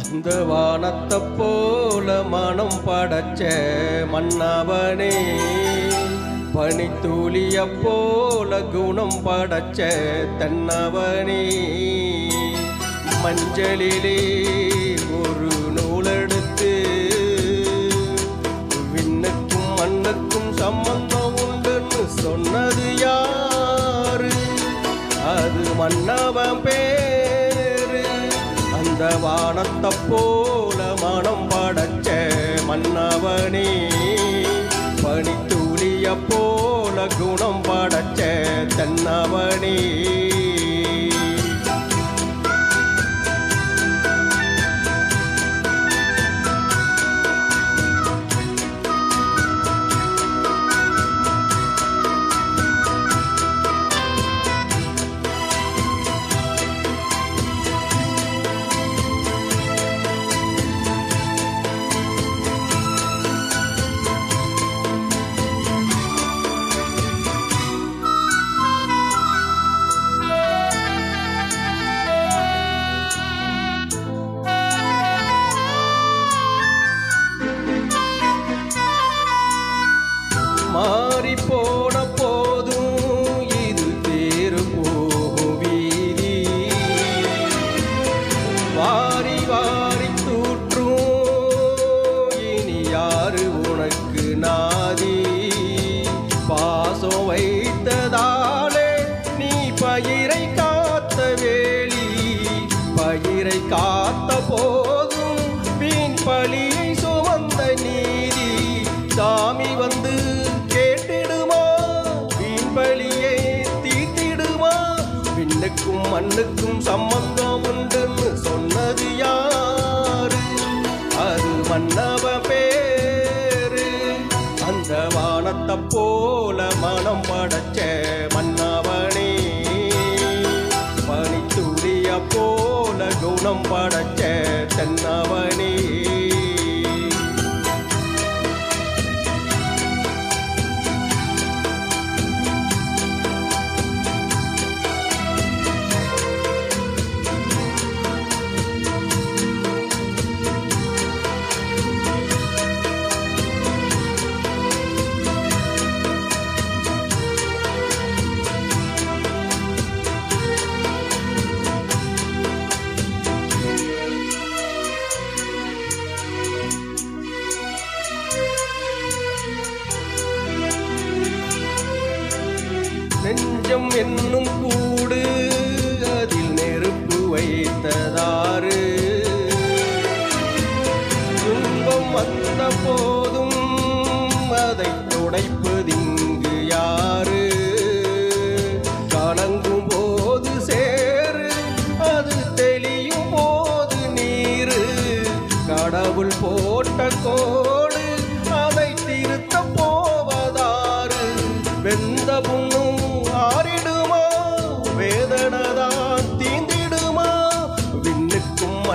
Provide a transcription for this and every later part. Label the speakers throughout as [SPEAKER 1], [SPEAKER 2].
[SPEAKER 1] அந்த வானத்தை போல மனம் படைச்ச மன்னவனே பனித்தூளிய போல குணம் படைச்ச தன்னவனே மஞ்சளிலே ஒரு நூலெடுத்து விண்ணுக்கும் மண்ணுக்கும் சம்பந்தம் உண்டுன்னு சொன்னது யார்? மன்னவன் பேரு. அந்த வானத்தை போல மனம் படைச்ச மன்னவனே. பனித்துளிய போல குணம் படைச்ச தன்னவனே. மாறி போன போதும் இது தேரு போகும் வாரி வாரி தூற்றும் இனி யாரு உனக்கு நாதி? பாசம் வைத்ததாலே நீ பயிரை காத்த வேலி பயிரை காத்த விண்ணுக்கும் மண்ணுக்கும் சம்பந்தம் உண்டுன்னு சொன்னது யாரு? அது மன்னவ பேரு. அந்த வானத்தை போல மனம் படைச்ச மன்னவனே. பனித்துளிய போல குணம் படைச்ச நெஞ்சம் என்னும் கூடு. அதில் நெருப்பு வைத்ததாறு. துன்பம் வந்த போதும் அதை துடைப்பதிங்கு யாரு? கலங்கும் போது சேரு அது தெளியும் போது நீரு. கடவுள் போட்ட கோடு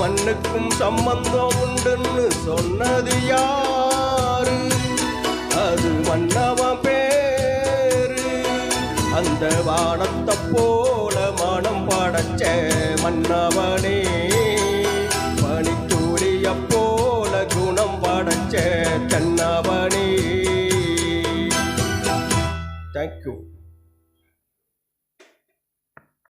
[SPEAKER 1] மண்ணுக்கும் சம்பந்தம் உண்டுன்னு சொன்னது யாரு? அது மன்னவன் பேரு. அந்த வானத்தை போல மனம் படைச்ச மன்னவனே. பனித்துளிய போல குணம் படைச்ச தன்னவனே. தேங்க்யூ